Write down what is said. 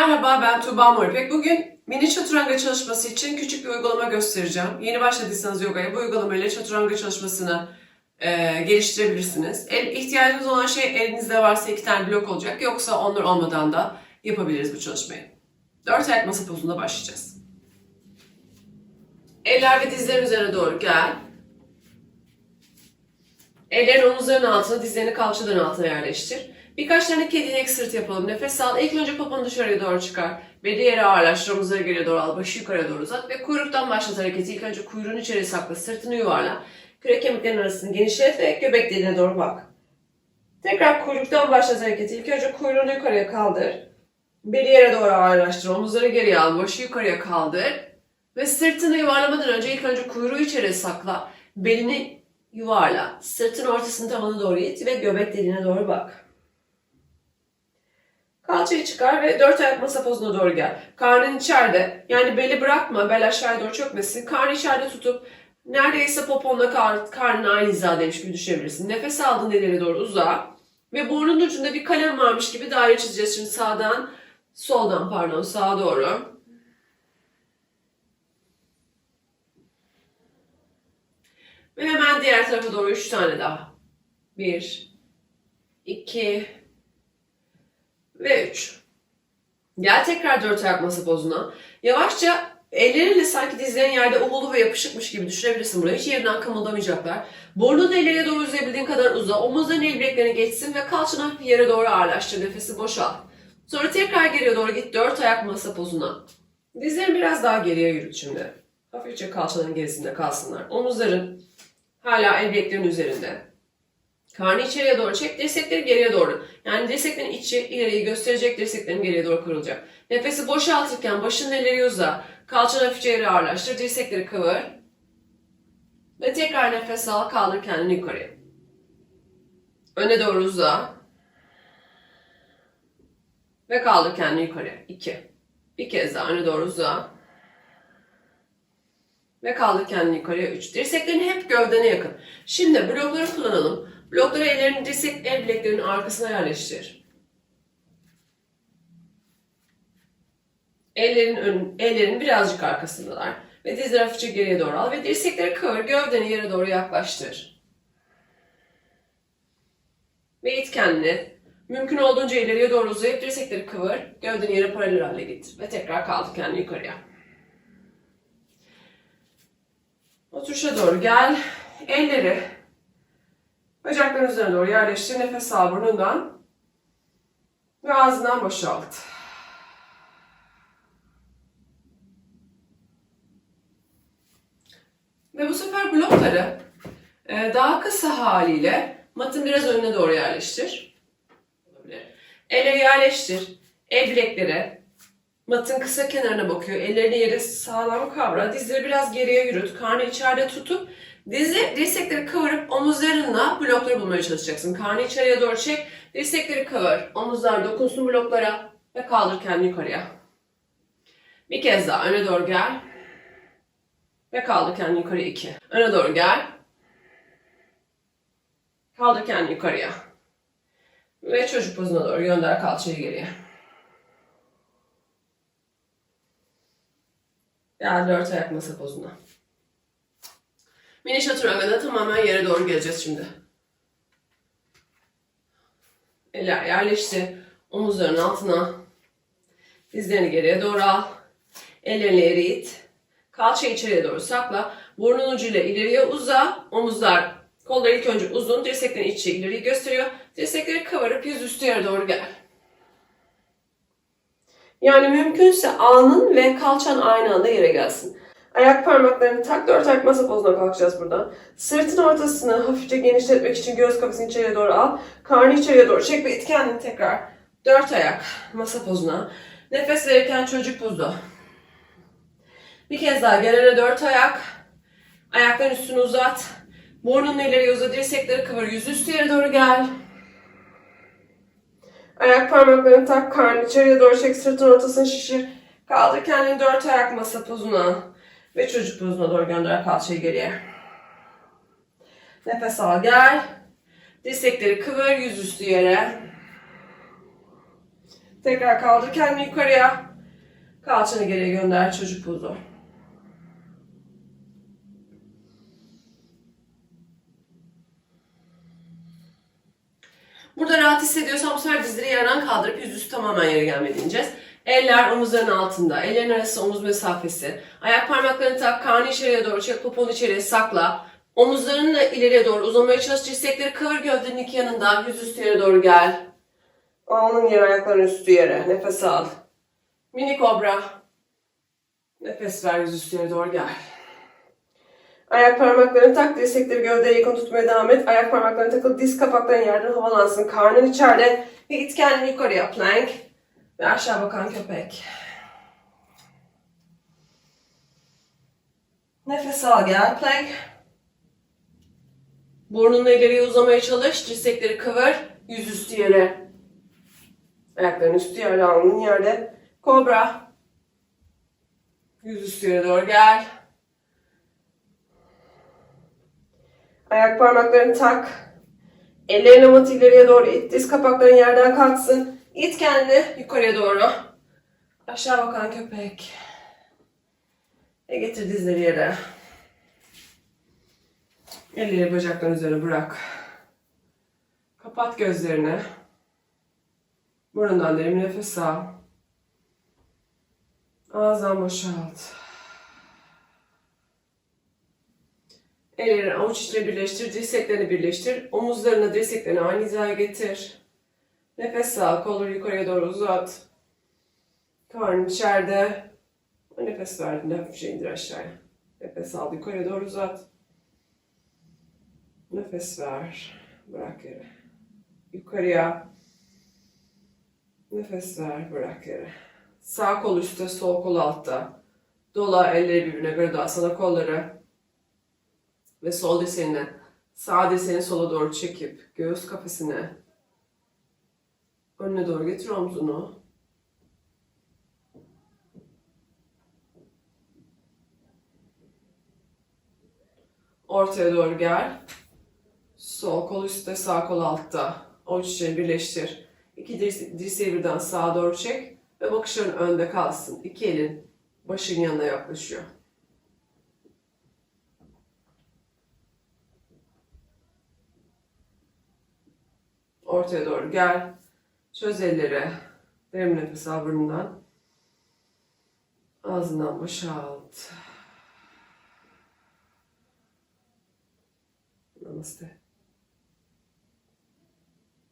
Merhaba ben Tuğba Moripek. Bugün mini çatıranga çalışması için küçük bir uygulama göstereceğim. Yeni başladıysanız yogaya bu uygulamayla çatıranga çalışmasını e, geliştirebilirsiniz. El, ihtiyacınız olan şey elinizde varsa iki tane blok olacak. Yoksa onlar olmadan da yapabiliriz bu çalışmayı. Dört ayak masa pozunda başlayacağız. Eller ve dizlerin üzerine doğru gel. Ellerin omuzların altına, dizlerini kalçaların altına yerleştir. Birkaç tane kedinek sırt yapalım. Nefes al. İlk önce poponu dışarıya doğru çıkar. Beli yere ağırlaştır. Omuzları geriye doğru al. Başı yukarıya doğru uzat. Ve kuyruktan başlat hareketi. İlk önce kuyruğunu içeri sakla. Sırtını yuvarla. Kürek kemiklerin arasını genişlet ve göbek deliğine doğru bak. Tekrar kuyruktan başlat hareketi. İlk önce kuyruğunu yukarıya kaldır. Beli yere doğru ağırlaştır. Omuzları geriye al. Başı yukarıya kaldır. Ve sırtını yuvarlamadan önce ilk önce kuyruğu içeri sakla. Belini yuvarla. Sırtın ortasını tavana doğru it ve göbek deliğine doğru bak. Kalçayı çıkar ve dört ayak masa pozuna doğru gel. Karnın içeride. Yani beli bırakma. Bel aşağıya doğru çökmesin. Karnı içeride tutup neredeyse poponla kar, karnın aynı hizadaymış gibi düşebilirsin. Nefes aldın ileri doğru uzağa. Ve burnun ucunda bir kalem varmış gibi daire çizeceğiz. Şimdi sağdan, soldan pardon sağa doğru. Ve hemen diğer tarafa doğru üç tane daha. Bir, iki ve üç. Gel tekrar dört ayak masa pozuna. Yavaşça ellerinle sanki dizlerin yerde ovulu ve yapışıkmış gibi düşünebilirsin buraya. Hiç yerinden kımıldamayacaklar. Burnunu ileriye doğru uzayabildiğin kadar uza. Omuzların el bileklerine geçsin ve kalçanı hafif yere doğru ağırlaştır. Nefesi boşalt. Sonra tekrar geriye doğru git dört ayak masa pozuna. Dizlerini biraz daha geriye yürüt şimdi. Hafifçe kalçaların gerisinde kalsınlar. Omuzların hala el bileklerin üzerinde. Karnı içeriye doğru çek, dirsekleri geriye doğru. Yani dirseklerin içi ileriyi gösterecek, dirseklerin geriye doğru kırılacak. Nefesi boşaltırken başın ileri uza. Kalçanı hafifçe yere ağırlaştır, dirsekleri kıvır. Ve tekrar nefes al, kaldır kendini yukarıya. Öne doğru uza. Ve kaldır kendini yukarıya. İki. Bir kez daha öne doğru uza. Ve kaldır kendini yukarıya 3. Dirseklerini hep gövdene yakın. Şimdi blokları kullanalım. Blokları ellerini dirsek el bileklerinin arkasına yerleştir. Ellerin ön, ellerin birazcık arkasındalar. Ve dizleri hafifçe geriye doğru al ve dirsekleri kıvır, gövdeni yere doğru yaklaştır. Ve it kendini. Mümkün olduğunca ileriye doğru uzayıp dirsekleri kıvır, gövdeni yere paralel hale getir. Ve tekrar kaldır kendini yukarıya. Oturuşa doğru gel. Elleri bacakların üzerine doğru yerleştir. Nefes al burnundan. Ve ağzından boşalt. Ve bu sefer blokları e, daha kısa haliyle matın biraz önüne doğru yerleştir. Elleri yerleştir. El bilekleri matın kısa kenarına bakıyor. Ellerini yere sağlam kavra. Dizleri biraz geriye yürüt. Karnı içeride tutup dizi, dirsekleri kıvırıp omuzlarınla blokları bulmaya çalışacaksın. Karnı içeriye doğru çek. Dirsekleri kıvır. Omuzlar dokunsun bloklara ve kaldır kendini yukarıya. Bir kez daha öne doğru gel. Ve kaldır kendini yukarıya iki. Öne doğru gel. Kaldır kendini yukarıya. Ve çocuk pozuna doğru gönder kalçayı geriye. Gel dört ayak masa pozuna. Mini chaturanga'da tamamen yere doğru geleceğiz şimdi. Eller yerleşti. Omuzların altına. Dizlerini geriye doğru al. Ellerini yere it. Kalçayı içeriye doğru sakla. Burnun ucuyla ileriye uza. Omuzlar, kollar ilk önce uzun. Dirseklerin içi ileriyi gösteriyor. Dirsekleri kıvırıp yüzüstü yere doğru gel. Yani mümkünse alnın ve kalçan aynı anda yere gelsin. Ayak parmaklarını tak dört ayak masa pozuna kalkacağız buradan. Sırtın ortasını hafifçe genişletmek için göğüs kafesini içeriye doğru al. Karnı içeriye doğru çek ve it kendini tekrar. Dört ayak masa pozuna. Nefes verirken çocuk pozu. Bir kez daha gelene dört ayak. Ayakların üstünü uzat. Burnunu ileri uzat. Dirsekleri kıvır. Yüzüstü yere doğru gel. Ayak parmaklarını tak, karnı içeriye doğru çek, sırtın ortasını şişir. Kaldır kendini dört ayak masa pozuna. Ve çocuk pozuna doğru gönder kalçayı geriye. Nefes al gel. Dirsekleri kıvır yüzüstü yere. Tekrar kaldır kendini yukarıya. Kalçanı geriye gönder çocuk pozu. Burada rahat hissediyorsan bu sefer dizleri yerden kaldırıp yüzüstü tamamen yere gelmedi ineceğiz. Eller omuzların altında. Ellerin arası omuz mesafesi. Ayak parmaklarını tak. Karnı içeriye doğru çek. Poponu içeriye sakla. Omuzlarını ileriye doğru uzamaya çalış. Dirsekleri kıvır gövdenin iki yanında. Yüzüstü yere doğru gel. Alnın yere ayakların üstü yere. Nefes al. Mini kobra. Nefes ver yüzüstü yere doğru gel. Ayak parmaklarını tak, dirsekleri gövdeye yakın tutmaya devam et. Ayak parmaklarını takıl, diz kapakların yerden havalansın. Karnın içeride ve git kendini yukarıya. Plank ve aşağı bakan köpek. Nefes al gel. Plank. Burnunu ileriye uzamaya çalış. Dirsekleri kıvır. Yüzüstü yere. Ayakların üstü yerde, alnın yerde. Kobra. Yüzüstü yere doğru gel. Ayak parmaklarını tak. Ellerini amat ileriye doğru it. Diz kapakların yerden kalksın. İt kendini yukarıya doğru. Aşağı bakan köpek. Ve getir dizleri yere. Elleri bacakların üzerine bırak. Kapat gözlerini. Burundan derin nefes al. Ağızdan boşalt. Ellerini avuç içine birleştir, dirseklerini birleştir. Omuzlarını, dirseklerini aynı hizaya getir. Nefes al, kolları yukarıya doğru uzat. Karnın içeride. Nefes verdiğinde hafifçe indir aşağıya. Nefes al, yukarıya doğru uzat. Nefes ver. Bırak yere. Yukarıya. Nefes ver, bırak yere. Sağ kol üstte, sol kol altta. Dola elleri birbirine göre daha kolları ve sol dirseğini sağ dirseğini sola doğru çekip göğüs kafesine önüne doğru getir omzunu. Ortaya doğru gel. Sol kol üstte, sağ kol altta. Avuç içini birleştir. İki dirse- dirseği birden sağa doğru çek ve bakışların önde kalsın. İki elin başın yanına yaklaşıyor. Ortaya doğru gel. Çöz elleri. Derin nefes al burnundan. Ağzından boşalt. Namaste.